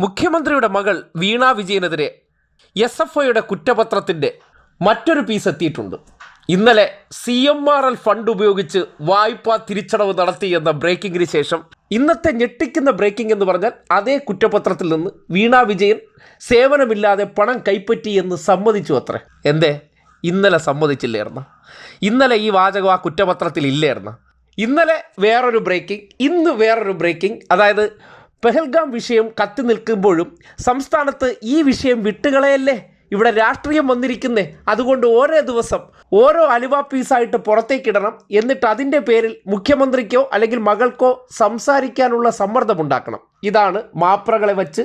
മുഖ്യമന്ത്രിയുടെ മകൾ വീണ വിജയനെതിരെ S F ഐയുടെ കുറ്റപത്രത്തിന്റെ മറ്റൊരു പീസ് എത്തിയിട്ടുണ്ട്. ഇന്നലെ C M R L fund ഉപയോഗിച്ച് വായ്പാ തിരിച്ചടവ് നടത്തി എന്ന ബ്രേക്കിങ്ങിന് ശേഷം ഇന്നത്തെ ഞെട്ടിക്കുന്ന ബ്രേക്കിംഗ് എന്ന് പറഞ്ഞാൽ അതേ കുറ്റപത്രത്തിൽ നിന്ന് വീണ വിജയൻ സേവനമില്ലാതെ പണം കൈപ്പറ്റി എന്ന് സമ്മതിച്ചു അത്രേ. എന്തേ? ഇന്നലെ സമ്മതിച്ചില്ലായിരുന്ന ഇന്നലെ ഈ വാചകം ആ കുറ്റപത്രത്തിൽ ഇല്ലായിരുന്ന ഇന്നലെ വേറൊരു ബ്രേക്കിംഗ് ഇന്ന് വേറൊരു ബ്രേക്കിംഗ് അതായത് പെഹൽഗാം വിഷയം കത്തി നിൽക്കുമ്പോഴും സംസ്ഥാനത്ത് ഈ വിഷയം വിട്ടുകളയല്ലേ? ഇവിടെ രാഷ്ട്രീയം വന്നിരിക്കുന്നേ. അതുകൊണ്ട് ഓരോ ദിവസം ഓരോ അലുവ പീസായിട്ട് പുറത്തേക്കിടണം. എന്നിട്ട് അതിന്റെ പേരിൽ മുഖ്യമന്ത്രിക്കോ അല്ലെങ്കിൽ മകൾക്കോ സംസാരിക്കാനുള്ള സമ്മർദ്ദമുണ്ടാക്കണം. ഇതാണ് മാപ്രകളെ വച്ച്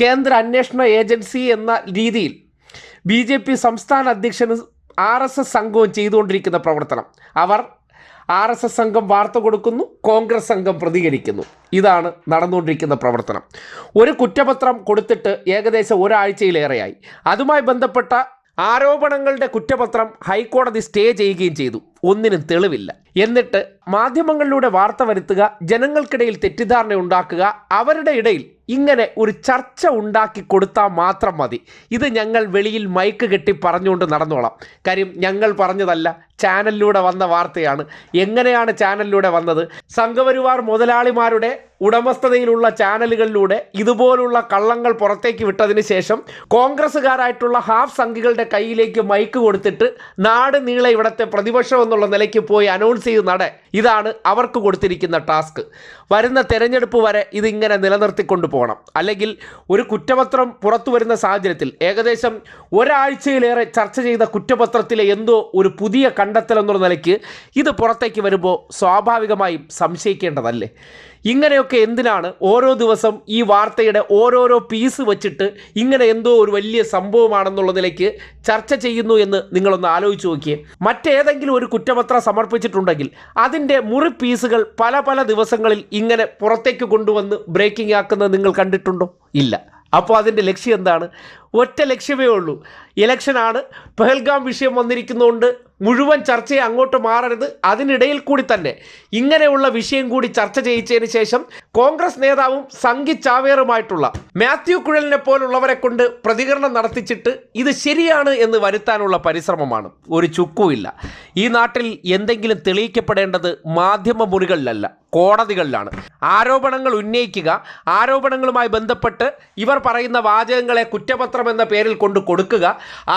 കേന്ദ്ര അന്വേഷണ ഏജൻസി എന്ന രീതിയിൽ ബി സംസ്ഥാന അധ്യക്ഷനും ആർ എസ് എസ് സംഘവും ചെയ്തുകൊണ്ടിരിക്കുന്ന പ്രവർത്തനം. അവർ ആർ എസ് എസ് സംഘം വാർത്ത കൊടുക്കുന്നു കോൺഗ്രസ് സംഘം പ്രതികരിക്കുന്നു. ഇതാണ് നടന്നുകൊണ്ടിരിക്കുന്ന പ്രവർത്തനം. ഒരു കുറ്റപത്രം കൊടുത്തിട്ട് ഏകദേശം ഒരാഴ്ചയിലേറെയായി. അതുമായി ബന്ധപ്പെട്ട ആരോപണങ്ങളുടെ കുറ്റപത്രം ഹൈക്കോടതി സ്റ്റേ ചെയ്യുകയും ചെയ്തു. ഒന്നിനും തെളിവില്ല. എന്നിട്ട് മാധ്യമങ്ങളിലൂടെ വാർത്ത വരുത്തുക ജനങ്ങൾക്കിടയിൽ തെറ്റിദ്ധാരണ ഉണ്ടാക്കുക അവരുടെ ഇടയിൽ ഇങ്ങനെ ഒരു ചർച്ച ഉണ്ടാക്കി കൊടുത്താൽ മാത്രം മതി. ഇത് ഞങ്ങൾ വെളിയിൽ മൈക്ക് കെട്ടി പറഞ്ഞുകൊണ്ട് നടന്നോളാം. കാര്യം ഞങ്ങൾ പറഞ്ഞതല്ല ചാനലിലൂടെ വന്ന വാർത്തയാണ്. എങ്ങനെയാണ് ചാനലിലൂടെ വന്നത്? സംഘപരിവാർ മുതലാളിമാരുടെ ഉടമസ്ഥതയിലുള്ള ചാനലുകളിലൂടെ ഇതുപോലുള്ള കള്ളങ്ങൾ പുറത്തേക്ക് വിട്ടതിന് ശേഷം കോൺഗ്രസ്സുകാരായിട്ടുള്ള ഹാഫ് സംഘികളുടെ കയ്യിലേക്ക് മൈക്ക് കൊടുത്തിട്ട് നാട് നീളെ ഇവിടുത്തെ പ്രതിപക്ഷം എന്നുള്ള നിലയ്ക്ക് പോയി അനൗൺസ് ചെയ്ത് നട. ഇതാണ് അവർക്ക് കൊടുത്തിരിക്കുന്ന ടാസ്ക് വരുന്ന തെരഞ്ഞെടുപ്പ് വരെ ഇതിങ്ങനെ നിലനിർത്തിക്കൊണ്ട് പോകണം. അല്ലെങ്കിൽ ഒരു കുറ്റപത്രം പുറത്തു വരുന്ന സാഹചര്യത്തിൽ ഏകദേശം ഒരാഴ്ചയിലേറെ ചർച്ച ചെയ്ത കുറ്റപത്രത്തിലെ എന്തോ ഒരു പുതിയ കണ്ടെത്തൽ എന്നുള്ള നിലയ്ക്ക് ഇത് പുറത്തേക്ക് വരുമ്പോൾ സ്വാഭാവികമായും സംശയിക്കേണ്ടതല്ലേ? ഇങ്ങനെയൊക്കെ എന്തിനാണ് ഓരോ ദിവസം ഈ വാർത്തയുടെ ഓരോരോ പീസ് വെച്ചിട്ട് ഇങ്ങനെ എന്തോ ഒരു വലിയ സംഭവമാണെന്നുള്ളതിലേക്ക് ചർച്ച ചെയ്യുന്നു എന്ന് നിങ്ങളൊന്ന് ആലോചിച്ച് നോക്കിയേ. മറ്റേതെങ്കിലും ഒരു കുറ്റപത്രം സമർപ്പിച്ചിട്ടുണ്ടെങ്കിൽ അതിന്റെ മുറി പീസുകൾ പല പല ദിവസങ്ങളിൽ ഇങ്ങനെ പുറത്തേക്ക് കൊണ്ടുവന്ന് ബ്രേക്കിംഗ് ആക്കുന്നത് നിങ്ങൾ കണ്ടിട്ടുണ്ടോ? ഇല്ല. അപ്പോൾ അതിന്റെ ലക്ഷ്യം എന്താണ്? ഒറ്റ ലക്ഷ്യമേ ഉള്ളൂ. ഇലക്ഷനാണ് പെഹൽഗാം വിഷയം വന്നിരിക്കുന്നതുകൊണ്ട് മുഴുവൻ ചർച്ചയെ അങ്ങോട്ട് മാറരുത്. അതിനിടയിൽ കൂടി തന്നെ ഇങ്ങനെയുള്ള വിഷയം കൂടി ചർച്ച ചെയ്യിച്ചതിന് ശേഷം കോൺഗ്രസ് നേതാവും സംഘി ചാവേറുമായിട്ടുള്ള മാത്യു കുഴലിനെ പോലുള്ളവരെ കൊണ്ട് പ്രതികരണം നടത്തിച്ചിട്ട് ഇത് ശരിയാണ് എന്ന് വരുത്താനുള്ള പരിശ്രമമാണ്. ഒരു ചുക്കുമില്ല. ഈ നാട്ടിൽ എന്തെങ്കിലും തെളിയിക്കപ്പെടേണ്ടത് മാധ്യമ മുറികളിലല്ല. കോടതികളിലാണ്. ആരോപണങ്ങൾ ഉന്നയിക്കുക ആരോപണങ്ങളുമായി ബന്ധപ്പെട്ട് ഇവർ പറയുന്ന വാചകങ്ങളെ കുറ്റപത്രം എന്ന പേരിൽ കൊണ്ട് കൊടുക്കുക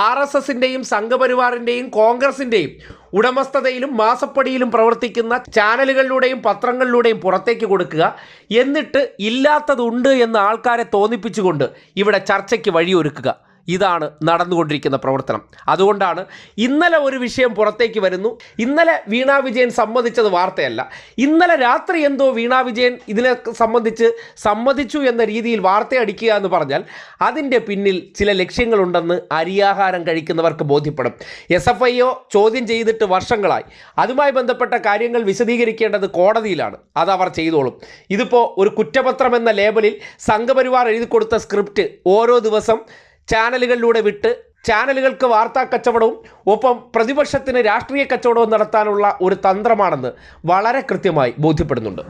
ആർ എസ് എസിന്റെയും സംഘപരിവാറിന്റെയും കോൺഗ്രസിന്റെയും ഉടമസ്ഥതയിലും മാസപ്പടിയിലും പ്രവർത്തിക്കുന്ന ചാനലുകളിലൂടെയും പത്രങ്ങളിലൂടെയും പുറത്തേക്ക് കൊടുക്കുക. എന്നിട്ട് ഇല്ലാത്തതുണ്ട് എന്ന് ആൾക്കാരെ തോന്നിപ്പിച്ചുകൊണ്ട് ഇവിടെ ചർച്ചയ്ക്ക് വഴിയൊരുക്കുക. ഇതാണ് നടന്നുകൊണ്ടിരിക്കുന്ന പ്രവർത്തനം. അതുകൊണ്ടാണ് ഇന്നലെ ഒരു വിഷയം പുറത്തേക്ക് വരുന്നു. ഇന്നലെ വീണാ വിജയൻ സമ്മതിച്ചത് വാർത്തയല്ല. ഇന്നലെ രാത്രി എന്തോ വീണാ വിജയൻ ഇതിനെ സംബന്ധിച്ച് സമ്മതിച്ചു എന്ന രീതിയിൽ വാർത്തയടിക്കുക എന്ന് പറഞ്ഞാൽ അതിന്റെ പിന്നിൽ ചില ലക്ഷ്യങ്ങളുണ്ടെന്ന് അരിയാഹാരം കഴിക്കുന്നവർക്ക് ബോധ്യപ്പെടും. എസ് എഫ് ഐ ഒ ചോദ്യം ചെയ്തിട്ട് വർഷങ്ങളായി. അതുമായി ബന്ധപ്പെട്ട കാര്യങ്ങൾ വിശദീകരിക്കേണ്ടത് കോടതിയിലാണ്. അത് അവർ ചെയ്തോളും. ഇതിപ്പോൾ ഒരു കുറ്റപത്രം എന്ന ലേബലിൽ സംഘപരിവാർ എഴുതി കൊടുത്ത സ്ക്രിപ്റ്റ് ഓരോ ദിവസം ചാനലുകളിലൂടെ വിട്ട് ചാനലുകൾക്ക് വാർത്താ കച്ചവടവും ഒപ്പം പ്രതിപക്ഷത്തിന് രാഷ്ട്രീയ കച്ചവടവും നടത്താനുള്ള ഒരു തന്ത്രമാണെന്ന് വളരെ കൃത്യമായി ബോധ്യപ്പെടുന്നുണ്ട്.